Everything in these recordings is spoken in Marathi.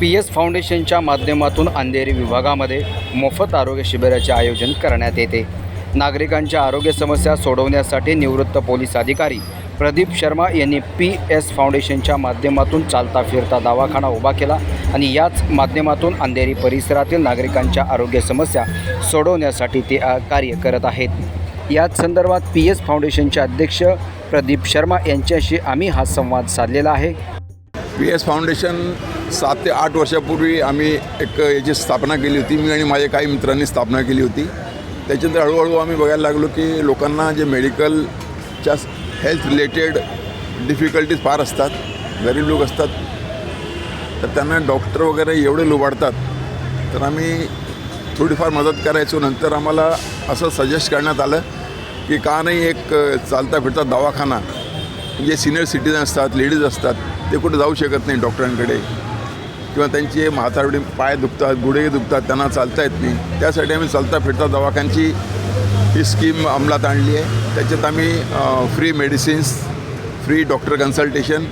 पी एस फाउंडेशनच्या माध्यमातून अंधेरी विभागामध्ये मोफत आरोग्य शिबिराचे आयोजन करण्यात येते. नागरिकांच्या आरोग्य समस्या सोडवण्यासाठी निवृत्त पोलीस अधिकारी प्रदीप शर्मा यांनी पी एस फाउंडेशनच्या माध्यमातून चालता फिरता दवाखाना उभा केला आणि याच माध्यमातून अंधेरी परिसरातील नागरिकांच्या आरोग्य समस्या सोडवण्यासाठी ते कार्य करत आहेत. याच संदर्भात पी एस फाउंडेशनचे अध्यक्ष प्रदीप शर्मा यांच्याशी आम्ही हा संवाद साधलेला आहे. पी एस फाउंडेशन सात ते आठ वर्षापूर्वी आम्ही एक याची स्थापना केली होती. मी आणि माझ्या काही मित्रांनी स्थापना केली होती. त्याच्यानंतर हळूहळू आम्ही बघायला लागलो की लोकांना जे मेडिकलच्या हेल्थ रिलेटेड डिफिकल्टीज फार असतात. गरीब लोक असतात. तर त्यांना डॉक्टर वगैरे एवढे लुबाडतात. तर आम्ही थोडीफार मदत करायचो. नंतर आम्हाला असं सजेस्ट करण्यात आलं की का नाही एक चालता फिरता दवाखाना जे सिनियर सिटीजन असतात लेडीज असतात ते कुठे जाऊ शकत नाही डॉक्टरांकडे किंवा त्यांचे म्हातारवडी पाय दुखतात गुडघे दुखतात त्यांना चालता येत नाही. त्यासाठी आम्ही चालता फिरता दवाखान्याची ही स्कीम अंमलात आणली आहे. त्याच्यात आम्ही free medicines free doctor consultation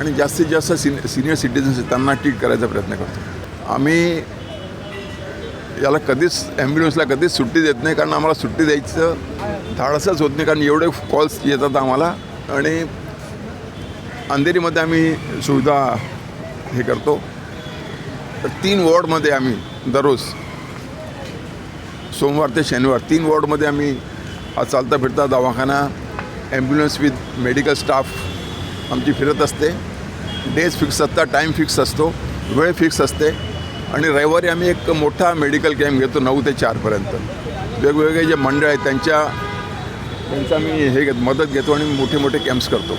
आणि जास्तीत जास्त सिनि सिनियर सिटीजन्स त्यांना ट्रीट करायचा प्रयत्न करतो. आम्ही याला कधीच ॲम्ब्युलन्सला कधीच सुट्टी देत नाही कारण आम्हाला सुट्टी द्यायचं धाडसच होत नाही कारण एवढे कॉल्स येतात आम्हाला आणि अंधेरीमध्ये आम्ही सुविधा हे करतो. तर तीन वॉर्डमध्ये आम्ही दररोज सोमवार ते शनिवार तीन वॉर्डमध्ये आम्ही चालता फिरता दवाखाना ॲम्ब्युलन्स विथ मेडिकल स्टाफ आमची फिरत असते. डेज फिक्स असतात टाईम फिक्स असतो वेळ फिक्स असते आणि रविवारी आम्ही एक मोठा मेडिकल कॅम्प घेतो नऊ ते चारपर्यंत वेगवेगळे जे मंडळ आहेत त्यांच्या त्यांचा आम्ही हे घेत मदत घेतो आणि मोठे मोठे कॅम्प्स करतो.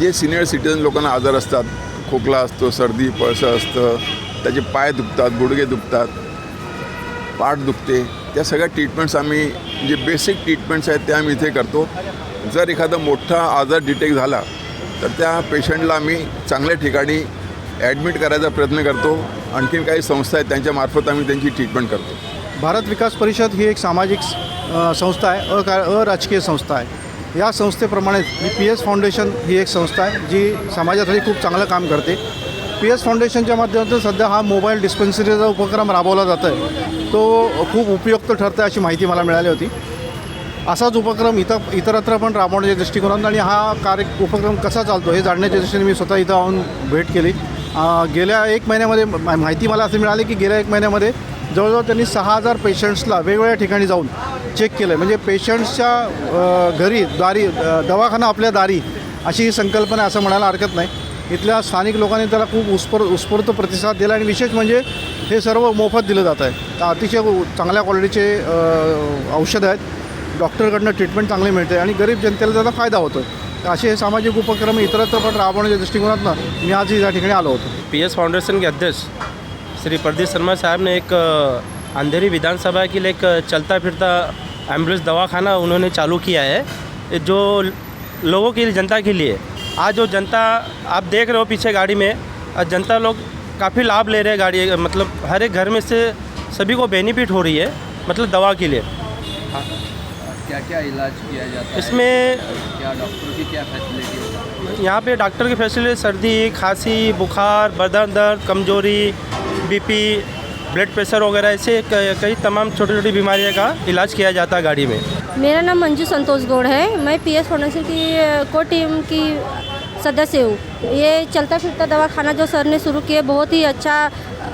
जे सिनियर सिटीजन लोकांना आजार असतात खोकला असतो सर्दी पळसं असतं त्याचे पाय दुखतात गुडघे दुखतात पाठ दुखते. त्या सगळ्या ट्रीटमेंट्स आम्ही जे बेसिक ट्रीटमेंट्स आहेत ते आम्ही इथे करतो. जर एखादा मोठा आजार डिटेक्ट झाला तर त्या पेशंटला आम्ही चांगल्या ठिकाणी ॲडमिट करायचा प्रयत्न करतो. आणखीन काही संस्था आहेत त्यांच्यामार्फत आम्ही त्यांची ट्रीटमेंट करतो. भारत विकास परिषद ही एक सामाजिक संस्था आहे अका अराजकीय संस्था आहे. या संस्थेप्रमाणेच ही पी एस फाउंडेशन ही एक संस्था आहे जी समाजासाठी खूप चांगलं काम करते. पी एस फाउंडेशनच्या माध्यमातून सध्या हा मोबाईल डिस्पेन्सरीचा उपक्रम राबवला जातो आहे तो खूप उपयुक्त ठरतो आहे अशी माहिती मला मिळाली होती. असाच उपक्रम इतर इतरत्र पण राबवण्याच्या दृष्टिकोनातून आणि हा कार्य उपक्रम कसा चालतो हे जाणण्याच्या दृष्टीने मी स्वतः इथं आऊन भेट केली. गेल्या एक महिन्यामध्ये मा- माहिती मला असं मिळाली की गेल्या एक महिन्यामध्ये जवळजवळ त्यांनी सहा हजार पेशंट्सला वेगवेगळ्या ठिकाणी जाऊन चेक केलं म्हणजे पेशंट्सच्या घरी दारी दवाखाना आपल्या दारी अशी ही संकल्पना असं म्हणायला हरकत नाही. इथल्या स्थानिक लोकांनी त्याला खूप उत्स्फूर उत्स्फूर्त प्रतिसाद दिला आणि विशेष म्हणजे हे सर्व मोफत दिलं जात आहे. तर अतिशय चांगल्या क्वालिटीचे औषधं आहेत. डॉक्टरकडनं ट्रीटमेंट चांगली मिळते आणि गरीब जनतेला त्याचा फायदा होतो तर असे हे सामाजिक उपक्रम इतरत्र पण राबवण्याच्या दृष्टिकोनातनं मी आज या ठिकाणी आलो होतो. पी एस फाउंडेशन के अध्यक्ष श्री प्रदीप शर्मा साहब ने एक अंधेरी विधानसभा के लिए एक चलता फिरता एंबुलेंस दवाखाना उन्होंने चालू किया है। जो लोगों के लिए जनता के लिए। आज जो जनता आप देख रहे हो पीछे गाड़ी में जनता लोग काफ़ी लाभ ले रहे हैं गाड़ी। मतलब हर एक घर में से सभी को बेनिफिट हो रही है मतलब दवा के लिए। क्या क्या इलाज किया जाता है? इसमें क्या डॉक्टर की क्या फैसिलिटी यहाँ पे डॉक्टर की फैसिलिटी सर्दी खांसी बुखार बदन दर्द कमज़ोरी बीपी ब्लड प्रेशर वगैरह, ऐसे कई तमाम छोटी छोटी बीमारियों का इलाज किया जाता है गाड़ी में। मेरा नाम मंजू संतोष गौड़ है। मैं पी एस फाउंडेशन की, को टीम की सदस्य हूँ। ये चलता फिरता दवा खाना जो सर ने शुरू किया, बहुत ही अच्छा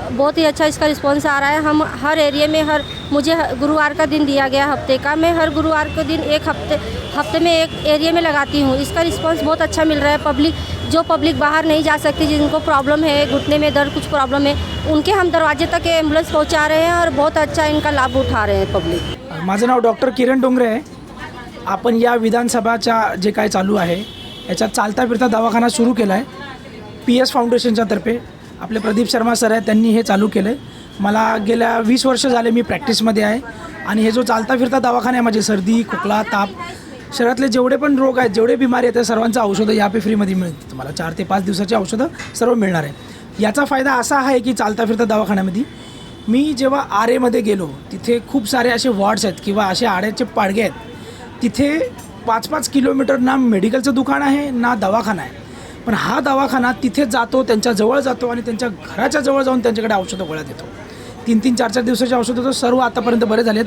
बहुत ही अच्छा इसका रिस्पांस आ रहा है। हम हर एरिया में हर, मुझे गुरुवार का दिन दिया गया हफ़्ते का। मैं हर गुरुवार के दिन एक हफ़्ते हफ़्ते में एक एरिया में लगाती हूँ। इसका रिस्पांस बहुत अच्छा मिल रहा है। पब्लिक जो पब्लिक बाहर नहीं जा सकती जिनको प्रॉब्लम है घुटने में दर्द कुछ प्रॉब्लम है उनके हम दरवाजे तक एम्बुलेंस पहुँचा रहे हैं और बहुत अच्छा इनका लाभ उठा रहे हैं पब्लिक माझं नाव डॉक्टर किरण डोंगरे आहे. आपण या विधानसभाच्या जे काय चालू आहे याच्यात चालता फिरता दवाखाना सुरू केला आहे पी एस फाउंडेशनच्या तर्फे. आपले प्रदीप शर्मा सर आहेत त्यांनी हे चालू केलं आहे मला गेल्या वीस वर्ष झाले मी प्रॅक्टिसमध्ये आहे. आणि हे जो चालता फिरता दवाखाना आहे माझे सर्दी खोकला ताप शरीरातले जेवढे पण रोग आहेत जेवढे बिमारी आहेत त्या सर्वांचं औषधं या पे फ्रीमध्ये मिळतील. तुम्हाला चार ते पाच दिवसाची औषधं सर्व मिळणार आहे याचा फायदा असा आहे की चालता फिरता दवाखान्यामध्ये मी जेव्हा आर एमध्ये गेलो तिथे खूप सारे असे वॉर्ड्स आहेत किंवा असे आड्याचे पाडगे आहेत. तिथे पाच पाच किलोमीटर ना मेडिकलचं दुकान आहे ना दवाखाना आहे. पण हा दवाखाना तिथे जातो त्यांच्या जवळ जातो आणि त्यांच्या घराच्या जवळ जाऊन त्यांच्याकडे औषधं गोळ्या देतो. तीन तीन चार चार दिवसाचे औषधं होतं सर्व आतापर्यंत बरे झालेत.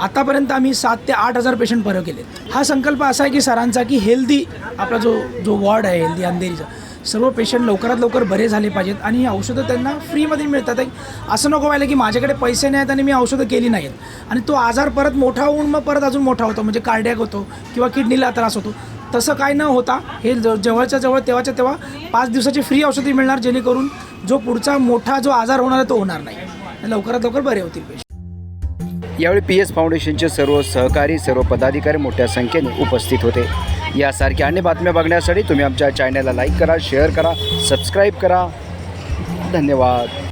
आतापर्यंत आम्ही सात ते आठ हजार पेशंट बरं केलेत. हा संकल्प असा आहे की सरांचा की हेल्दी आपला जो जो वॉर्ड आहे हेल्दी अंधेरीचा सर्व पेशंट लवकरात लवकर बरे झाले पाहिजेत आणि औषधं त्यांना फ्रीमध्ये मिळतात. असं नको व्हायला की माझ्याकडे पैसे नाहीत आणि मी औषधं केली नाहीत. आणि तो आजार परत मोठा होऊन मग परत अजून मोठा होतो म्हणजे कार्डियाक होतो किंवा किडनीला त्रास होतो. तसं काय न होता हे ज- जवळच्या जवळ तेव्हाच्या तेव्हा पाच दिवसाची फ्री औषधी मिळणार जेणेकरून जो पुढचा मोठा जो आजार होणार आहे तो होणार नाही. लवकरात लवकर बरे होतील पेशंट यावेळी पी एस फाउंडेशनचे सर्व सहकारी सर्व पदाधिकारी मोठ्या संख्येने उपस्थित होते. यासारख्या अन्य बातम्या बघण्यासाठी तुम्ही आमच्या चॅनलला लाईक करा शेअर करा सबस्क्राईब करा. धन्यवाद.